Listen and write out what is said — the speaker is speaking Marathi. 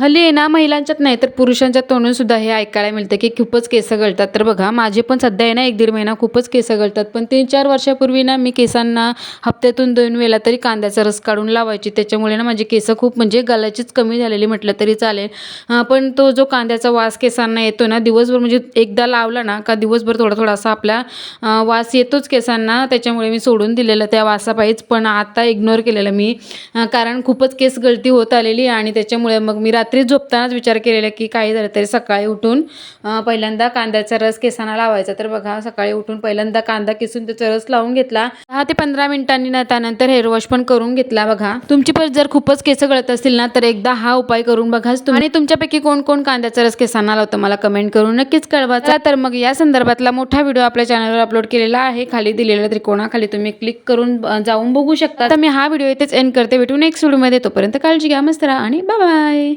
हल्ली आहे ना महिलांच्यात नाही तर पुरुषांच्या तोंडून सुद्धा हे ऐकायला मिळतं की खूपच केस गळतात. तर बघा माझे पण सध्या आहे ना एक दीड महिना खूपच केस गळतात. पण तीन चार वर्षापूर्वी ना मी केसांना हप्त्यातून दोन वेळा तरी कांद्याचा रस काढून लावायची. त्याच्यामुळे ना माझे केस खूप म्हणजे गलाचीच कमी झालेली म्हटलं तरी चालेल. पण तो जो कांद्याचा वास केसांना येतो ना दिवसभर म्हणजे एकदा लावला ना का दिवसभर थोडा थोडासा आपला वास येतोच केसांना. त्याच्यामुळे मी सोडून दिलेलं त्या वासापायीच पण आता इग्नोर केलेलं मी. कारण खूपच केस गळती होत आलेली आणि त्याच्यामुळे मग मी रात्री झोपतानाच विचार केलेला की काही झालं तरी सकाळी उठून पहिल्यांदा कांद्याचा रस केसांना लावायचा. तर बघा सकाळी उठून पहिल्यांदा कांदा किसून त्याचा रस लावून घेतला. दहा ते पंधरा मिनिटांनी ना त्यानंतर हेअर वॉश पण करून घेतला बघा. तुमची पण जर खूपच केस गळत असतील ना तर एकदा हा उपाय करून बघाच तुम्ही आणि तुमच्यापैकी कोण कोण कांद्याचा रस केसांना लावतं मला कमेंट करून नक्कीच कळवा. तर मग या संदर्भातला मोठा व्हिडिओ आपल्या चॅनलवर अपलोड केलेला आहे. खाली दिलेल्या त्रिकोणाखाली तुम्ही क्लिक करून जाऊन बघू शकता. तर मी हा व्हिडिओ इथेच एंड करते. भेटू नेक्स्ट व्हिडिओमध्ये तोपर्यंत काळजी घ्या मस्त राहा आणि बाय